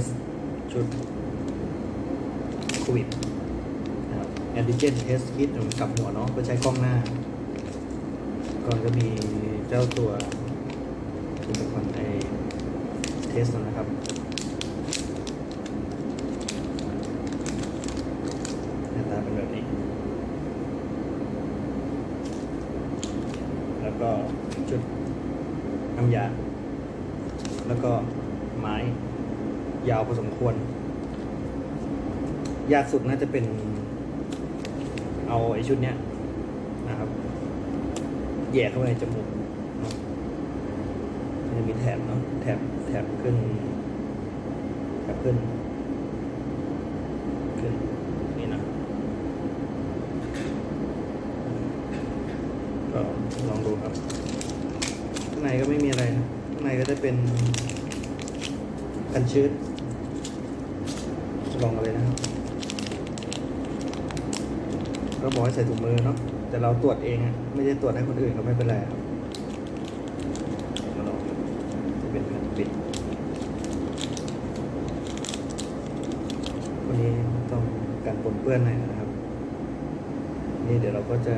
สชุดโควิดนะครับแอนติเจนเทสคิดกับหัวเนาะก็ใช้กล้องหน้า ก่อนก็มีเจ้าตัวอุปกรณ์ไอเทสนะครับหน้าตาเป็นแบบนี้ แล้วก็ชุดน้ำยาแล้วก็ไม้ ยาวพอสมควร ยากสุดน่าจะเป็น เอาไอ้ชุดเนี้ยนะครับแย่เข้าไปในจมูกมันจะมีแถบเนาะแถบแถบขึ้นแถบขึ้น ขึ้นนี่นะก็ลองดูครับข้างในก็ไม่มีอะไรนะข้างในก็จะเป็นกันชื้น ลองกันเลยนะครับก็บอกให้ใส่ถุงมือเนาะแต่เราตรวจเองไม่ได้ตรวจให้คนอื่นก็ไม่เป็นไรครับมาลองจะเป็นแผ่นปิดวันนี้ต้องการปนเปื้อนหน่อยนะครับ นี่เดี๋ยวเราก็จะ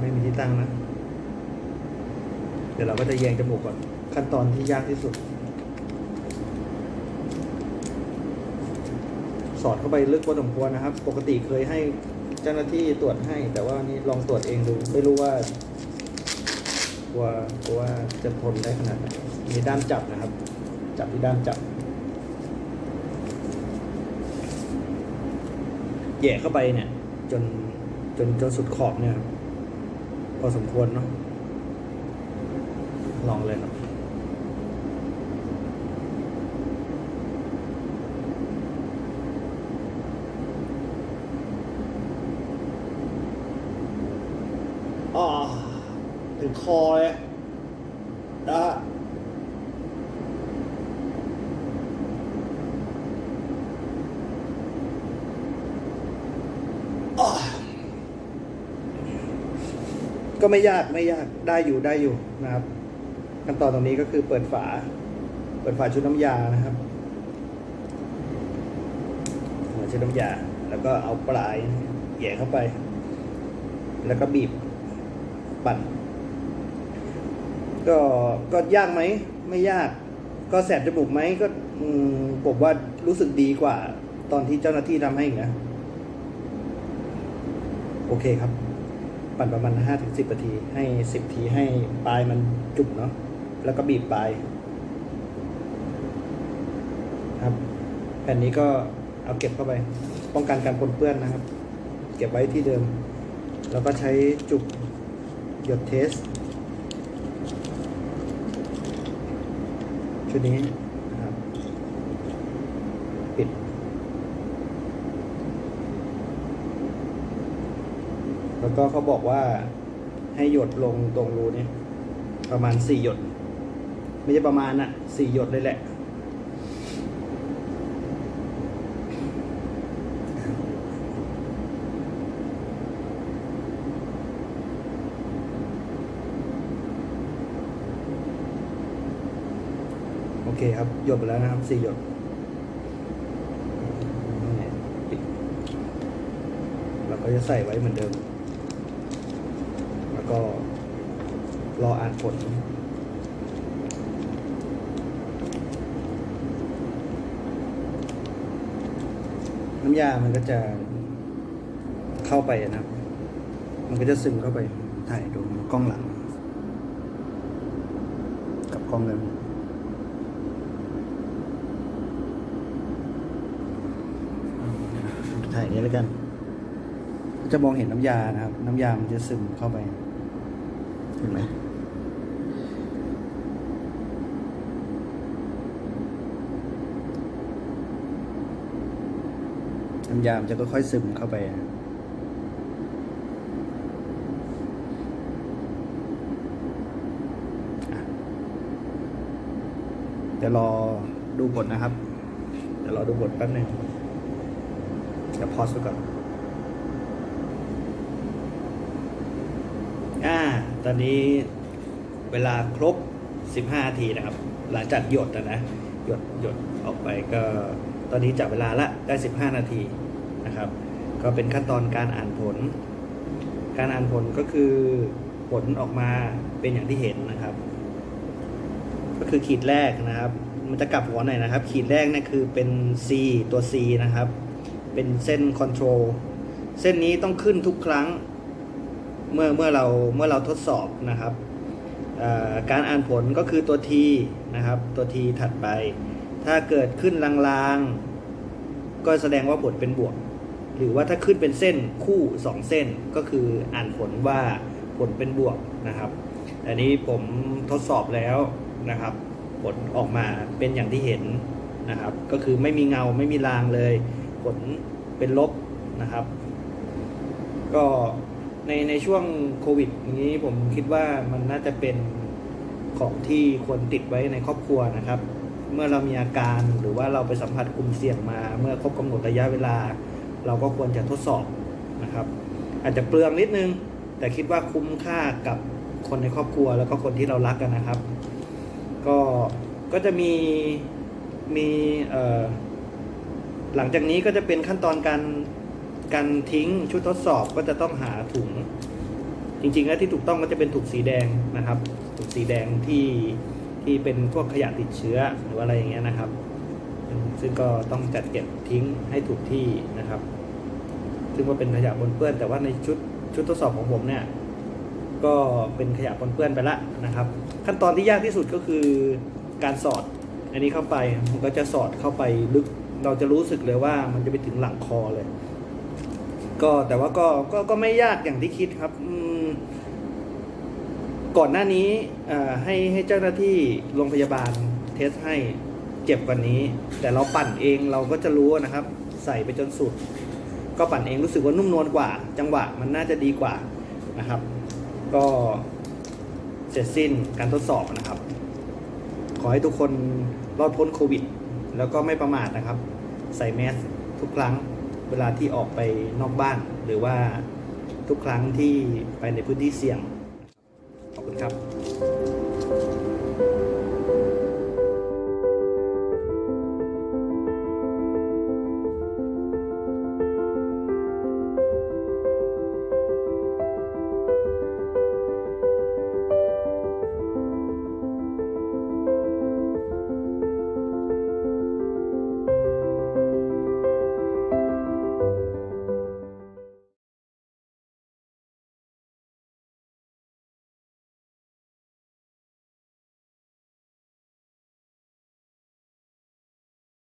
ไม่มีที่ตั้งนะ เดี๋ยวเราก็จะแยงจมูกก่อนขั้นตอนที่ยากที่สุด สอดเข้าไปลึกพอสมควรนะครับ ปกติเคยให้เจ้าหน้าที่ตรวจให้ แต่ว่านี่ลองตรวจเองดู ไม่รู้ว่ากลัวกลัวว่าจะทนได้ขนาดไหนมีด้ามจับนะครับ จับที่ด้ามจับแหย่เข้าไปเนี่ย จนจนจนสุดขอบเนี่ยครับพอสมควรเนาะลองเลยครับ อ่าถึงคอเลยนะฮะอ่าก็ไม่ยากไม่ยากได้อยู่ได้อยู่นะครับขั้นตอนตรงนี้ก็คือเปิดฝา เปิดฝาชุดน้ำยานะครับเปิดชุดน้ำยา แล้วก็เอาปลายแหย่เข้าไป แล้วก็บีบ ปั่น ก็ก็ยากไหม ไม่ยาก ก็แสบจมูกไหมก็ผมว่ารู้สึกดีกว่า ตอนที่เจ้าหน้าที่ทำให้อีกนะ โอเคครับ ปั่นประมาณห้าถึงสิบนาที ให้สิบทีให้ปลายมันจุ่มเนาะแล้วก็บีบปลายครับแผ่นนี้ก็เอาเก็บเข้าไป ป้องกันการปนเปื้อนนะครับ เก็บไว้ที่เดิม แล้วก็ใช้จุก หยดเทสชุดนี้นะครับ ปิด แล้วก็เขาบอกว่าให้หยดลงตรงรูนี้ ประมาณสี่หยด ไม่ใช่ประมาณน่ะสี่หยดเลยแหละ โอ เคครับ หยดไปแล้วนะครับสี่หยดเราก็จะใส่ไว้เหมือนเดิม แล้วก็รออ่านผลน้ำยามันก็จะเข้าไปนะครับ มันก็จะซึมเข้าไปถ่ายดูกล้องหลัง กับกล้องเดิม ถ่ายอย่างนี้แล้วกัน จะมองเห็นน้ำยานะครับ น้ำยามันจะซึมเข้าไป เห็นไหมน้ำยามันจะค่อยๆซึมเข้าไปนะอะเดี๋ยวรอดูผลนะครับ เดี๋ยวรอดูผลแป๊บหนึ่ง เดี๋ยวพอสไว้ก่อนอ่า ตอนนี้เวลาครบ 15 นาทีนะครับ หลังจากหยดนะนะ หยดหยดออกไปก็ ตอนนี้จับเวลาละได้ 15 นาทีนะครับ ก็เป็นขั้นตอนการอ่านผล การอ่านผลก็คือผลออกมาเป็นอย่างที่เห็นนะครับ ก็คือขีดแรกนะครับ มันจะกลับหัวหน่อยนะครับ ขีดแรกเนี่คือเป็น C ตัว C นะครับ เป็นเส้นคอนโทรลเส้นนี้ต้องขึ้นทุกครั้งเมื่อเมื่อเราเมื่อเราทดสอบนะครับการอ่านผลก็คือตัว T นะครับตัว T ถัดไป ถ้าเกิดขึ้นลางๆ ก็แสดงว่าผลเป็นบวก หรือว่าถ้าขึ้นเป็นเส้นคู่สองเส้นก็คืออ่านผลว่าผลเป็นบวกนะครับอันนี้ผมทดสอบแล้วนะครับ ผลออกมาเป็นอย่างที่เห็นนะครับ ก็คือไม่มีเงาไม่มีรางเลย ลเป็นลบนะครับ ก็ในในช่วงโควิดนี้ผมคิดว่ามันน่าจะเป็นของที่ควรติดไว้ในครอบครัวนะครับ เมื่อเรามีอาการหรือว่าเราไปสัมผัสกลุ่มเสี่ยงมา เมื่อครบกำหนดระยะเวลา เราก็ควรจะทดสอบนะครับ อาจจะเปลืองนิดนึง แต่คิดว่าคุ้มค่ากับคนในครอบครัวแล้วก็คนที่เรารักกันนะครับ ก็ก็จะมีมีเอ่อ หลังจากนี้ก็จะเป็นขั้นตอนการการทิ้งชุดทดสอบก็จะต้องหาถุง จริงๆ แล้วที่ถูกต้องก็จะเป็นถุงสีแดงนะครับถุงสีแดงที่ที่เป็นพวกขยะติดเชื้อหรืออะไรอย่างเงี้ยนะครับ ซึ่งก็ต้องจัดเก็บทิ้งให้ถูกที่นะครับ ซึ่งว่าเป็นขยะปนเปื้อนแต่ว่าในชุดชุดทดสอบของผมเนี่ยก็เป็นขยะปนเปื้อนไปละนะครับ ขั้นตอนที่ยากที่สุดก็คือการสอด อันนี้เข้าไปมันก็จะสอดเข้าไปลึก เราจะรู้สึกเลยว่ามันจะไปถึงหลังคอเลย ก็แต่ว่าก็ก็ก็ไม่ยากอย่างที่คิดครับก่อนหน้านี้ให้ให้เจ้าหน้าที่โรงพยาบาลเทสให้เจ็บกว่านี้ แต่เราปั่นเองเราก็จะรู้นะครับ ใส่ไปจนสุด ก็ปั่นเองรู้สึกว่านุ่มนวลกว่า จังหวะมันน่าจะดีกว่านะครับ ก็เสร็จสิ้นการทดสอบนะครับ ขอให้ทุกคนรอดพ้นโควิด แล้วก็ไม่ประมาทนะครับ ใส่แมสทุกครั้งเวลาที่ออกไปนอกบ้าน หรือว่าทุกครั้งที่ไปในพื้นที่เสี่ยง ขอบคุณครับ